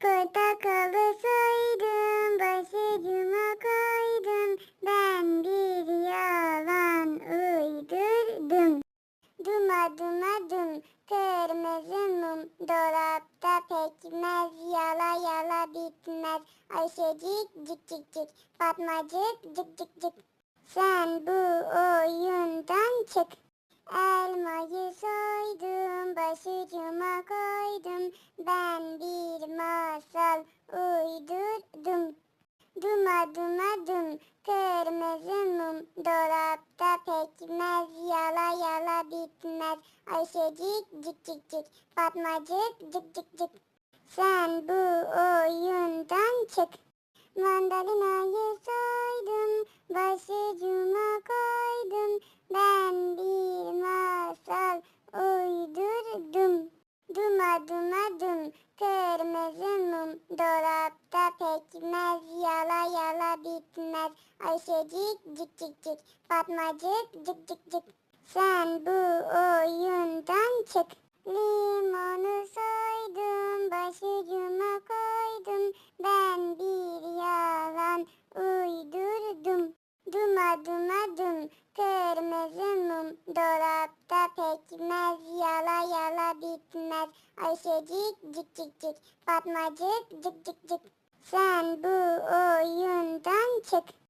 Portakalı soydum, başucuma koydum. Ben bir yalan uydurdum. Dumadım adım, kırmızı mum. Dolapta pekmez, yala yala bitmez. Ayşecik cik cik cik, Fatmacık cik cik cik. Sen bu oyundan çık. Elmayı soydum, başucuma koydum. Ben bir masal Dumadım adım, kırmızı mum. Dolapta pekmez, yala yala bitmez. Ayşecik cik cik cik, Fatmacık cik cik cik. Sen bu oyundan çık. Mandalinayı soydum, başucuma koydum. Ben bir masal uydurdum. Dumadım adım, kırmızı mum. Dolapta bitmez. Ayşecik cik cik cik, Fatmacık cik cik cik. Sen bu oyundan çık. Limonu soydum, başucuma koydum. Ben bir yalan uydurdum. Dumadım adım, kırmızı mum. Dolapta pekmez, yala yala bitmez. Ayşecik cik cik cik, Fatmacık cik cik cik. Sen bu oyundan çık.